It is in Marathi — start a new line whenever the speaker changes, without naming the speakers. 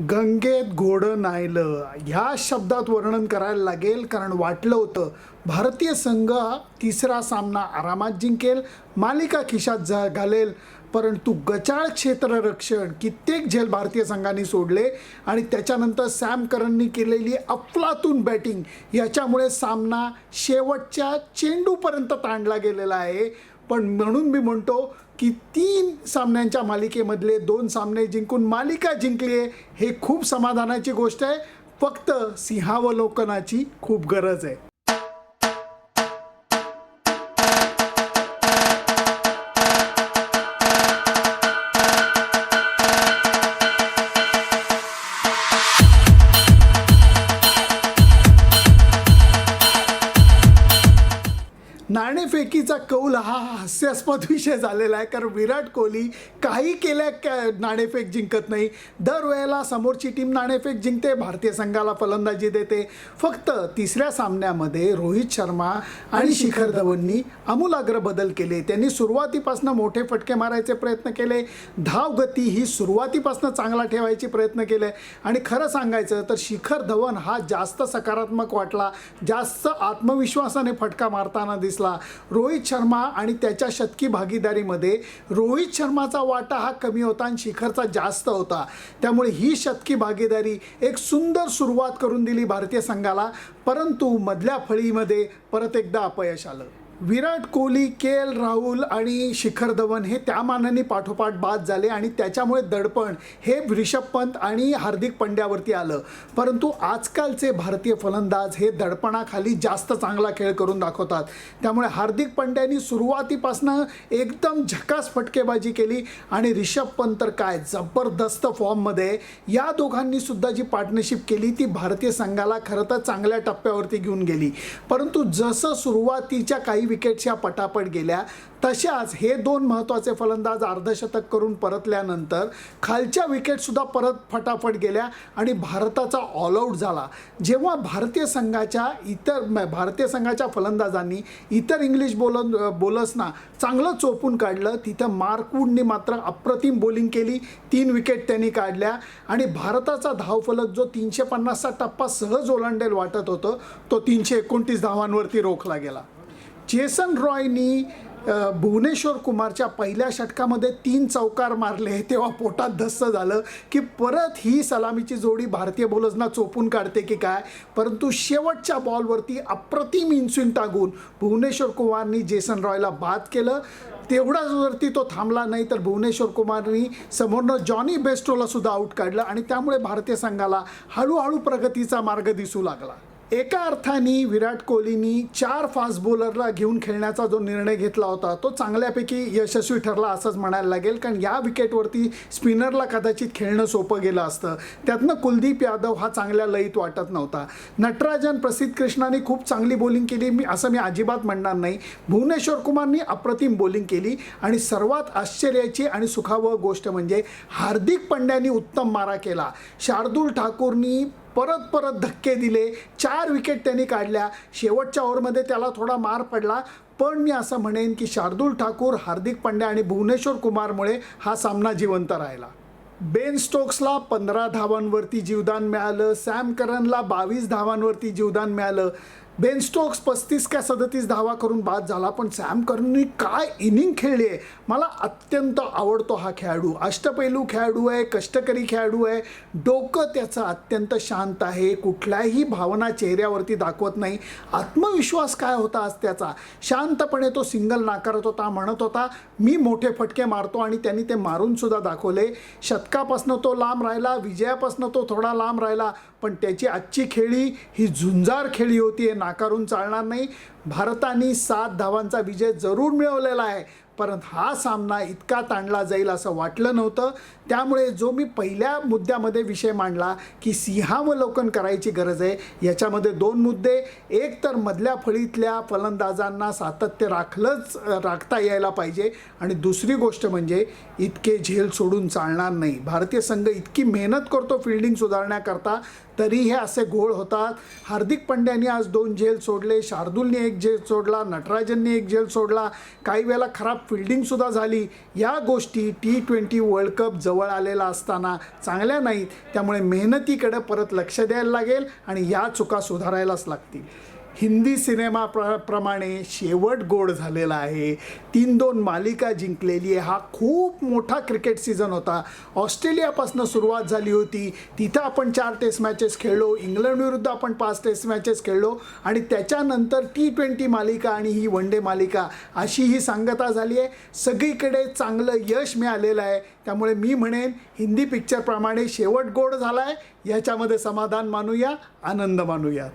गंगेत घोडं नायलं. ह्या शब्दात वर्णन करायला लागेल कारण वाटलं होतं भारतीय संघ हा तिसरा सामना आरामात जिंकेल मालिका खिशात जा घालेल. परंतु गचाळ क्षेत्ररक्षण कित्येक झेल भारतीय संघाने सोडले आणि त्याच्यानंतर सॅम करननी केलेली अफलातून बॅटिंग याच्यामुळे सामना शेवटच्या चेंडूपर्यंत ताणला गेलेला आहे. पण म्हणून मी म्हणतो की तीन सामन्यांच्या मालिकेमधले दोन सामने जिंकून मालिका जिंकली आहे हे खूप समाधानाची गोष्ट आहे. फक्त सिंहावलोकनाची खूप गरज आहे. नाणेफेकीचा कौल हा हास्यास्पद विषय झालेला आहे कारण विराट कोहली काही केल्या काय नाणेफेक जिंकत नाही. दरवेळेला समोरची टीम नाणेफेक जिंकते भारतीय संघाला फलंदाजी देते. फक्त तिसऱ्या सामन्यामध्ये रोहित शर्मा आणि शिखर धवननी आमूलाग्र बदल केले. त्यांनी सुरुवातीपासून मोठे फटके मारायचे प्रयत्न केले. धाव गती ही सुरुवातीपासून चांगला ठेवायचे प्रयत्न केले. आणि खरं सांगायचं तर शिखर धवन हा जास्त सकारात्मक वाटला. जास्त आत्मविश्वासाने फटका मारताना दिसला. रोहित शर्मा आणि त्याच्या शतकी भागीदारीमध्ये रोहित शर्माचा वाटा हा कमी होता आणि शिखरचा जास्त होता. त्यामुळे ही शतकी भागीदारी एक सुंदर सुरुवात करून दिली भारतीय संघाला. परंतु मधल्या फळीमध्ये परत एकदा अपयश आलं. विराट कोहली के एल राहुल आणि शिखर धवन हे त्या मानाने पाठोपाठ बाद झाले आणि त्याच्यामुळे दडपण हे ऋषभ पंत आणि हार्दिक पंड्यावरती आलं. परंतु आजकालचे भारतीय फलंदाज हे दडपणाखाली जास्त चांगला खेळ करून दाखवतात. त्यामुळे हार्दिक पंड्यानी सुरुवातीपासनं एकदम झकास फटकेबाजी केली आणि रिषभ पंत तर काय जबरदस्त फॉर्ममध्ये या दोघांनी सुद्धा जी पार्टनरशिप केली ती भारतीय संघाला खरं तर चांगल्या टप्प्यावरती घेऊन गेली. परंतु जसं सुरुवातीच्या काही विकेट्स या पटापट गेल्या. तशाच हे दोन महत्त्वाचे फलंदाज अर्धशतक करून परतल्यानंतर खालच्या विकेटसुद्धा परत फटाफट गेल्या आणि भारताचा ऑलआउट झाला. जेव्हा भारतीय संघाच्या इतर भारतीय संघाच्या फलंदाजांनी इतर इंग्लिश बोल बोलर्सना चांगलं चोपून काढलं तिथं मार्क वूडनी मात्र अप्रतिम बॉलिंग केली. तीन विकेट त्यांनी काढल्या आणि भारताचा धावफलक जो तीनशे पन्नासचा टप्पा सहज ओलांडेल वाटत होतं तो तीनशे एकोणतीस धावांवरती रोखला गेला. जेसन रॉयनी भुवनेश्वर कुमारच्या पहिल्या षटकामध्ये तीन चौकार मारले. तेव्हा पोटात धस्स झालं की परत ही सलामीची जोडी भारतीय बॉलर्सना चोपून काढते की काय? परंतु शेवटच्या बॉलवरती अप्रतिम इन्स्विंग टाकून भुवनेश्वर कुमारनी जेसन रॉयला बाद केलं. तेवढाच वरती तो थांबला नाही तर भुवनेश्वर कुमारनी समोरनं जॉनी बेस्टोला सुद्धा आऊट काढलं आणि त्यामुळे भारतीय संघाला हळूहळू प्रगतीचा मार्ग दिसू लागला. एका अर्थाने विराट कोहलीनी चार फास्ट बॉलरला घेऊन खेळण्याचा जो निर्णय घेतला होता तो चांगल्यापैकी यशस्वी ठरला असंच म्हणायला लागेल. कारण या विकेटवरती स्पिनरला कदाचित खेळणं सोपं गेलं असतं. त्यातनं कुलदीप यादव हा चांगल्या लयीत वाटत नव्हता. नटराजन प्रसिद्ध कृष्णाने खूप चांगली बॉलिंग केली. मी असं मी अजिबात म्हणणार नाही. भुवनेश्वर कुमारनी अप्रतिम बॉलिंग केली. आणि सर्वात आश्चर्याची आणि सुखावह गोष्ट म्हणजे हार्दिक पंड्यानी उत्तम मारा केला. शार्दूल ठाकूरनी परत परत धक्के दिले. चार विकेट त्यांनी काढल्या. शेवटच्या ओव्हरमध्ये त्याला थोडा मार पडला. पण मी असं म्हणेन की शार्दूल ठाकूर हार्दिक पांड्या आणि भुवनेश्वर कुमारमुळे हा सामना जिवंत राहिला. बेन स्टोक्सला पंधरा धावांवरती जीवदान मिळालं. सॅम करनला बावीस धावांवरती जीवदान मिळालं. बेन स्टोक्स पस्तीस का सदतीस धावा करून बाद झाला पण सॅम करननी काय इनिंग खेळली आहे? मला अत्यंत आवडतो हा खेळाडू. अष्टपैलू खेळाडू आहे कष्टकरी खेळाडू आहे. डोकं त्याचं अत्यंत शांत आहे. कुठल्याही भावना चेहऱ्यावरती दाखवत नाही. आत्मविश्वास काय होता आज त्याचा? शांतपणे तो सिंगल नाकारत होता म्हणत होता मी मोठे फटके मारतो आणि त्यांनी ते मारूनसुद्धा दाखवले. शतकापासनं तो लांब राहिला विजयापासनं तो थोडा लांब राहिला पण त्याची आजची खेळी ही झुंजार खेळी होती नाकारून चालणार नाही. भारताने सात धावांचा विजय जरूर मिळवलेला आहे. परंतु हा सामना इतका ताणला जाईल असं वाटलं नव्हतं त्यामुळे जो मी पहिल्या मुद्द्यामध्ये विषय मांडला की सिंहावलोकन करायची गरज आहे याच्यामध्ये दोन मुद्दे. एक तर मधल्या फळीतल्या फलंदाजांना सातत्य राखलंच राखता यायला पाहिजे. आणि दुसरी गोष्ट म्हणजे इतके झेल सोडून चालणार नाही. भारतीय संघ इतकी मेहनत करतो फिल्डिंग सुधारण्याकरता तरी हे असे घोळ होतात. हार्दिक पंड्याने आज दोन झेल सोडले शार्दूलने एक झेल सोडला नटराजनने एक झेल सोडला. काही वेळेला खराब फिल्डिंगसुद्धा झाली. या गोष्टी टी ट्वेंटी वर्ल्ड कप जवळ आलेला असताना चांगल्या नाहीत. त्यामुळे मेहनतीकडे परत लक्ष द्यायला लागेल आणि या चुका सुधारायलाच लागतील. हिंदी सिनेमा प्र प्रमाणे शेवट गोड झालेला आहे. तीन दोन मालिका जिंकलेली आहे. हा खूप मोठा क्रिकेट सीझन होता. ऑस्ट्रेलियापासून सुरुवात झाली होती. तिथं आपण चार टेस्ट मॅचेस खेळलो. इंग्लंडविरुद्ध आपण पाच टेस्ट मॅचेस खेळलो. आणि त्याच्यानंतर टी ट्वेंटी मालिका आणि ही वन डे मालिका अशी ही सांगता झाली आहे. सगळीकडे चांगलं यश मिळालेलं आहे. त्यामुळे मी म्हणेन हिंदी पिक्चरप्रमाणे शेवट गोड झाला आहे याच्यामध्ये समाधान मानूया आनंद मानूया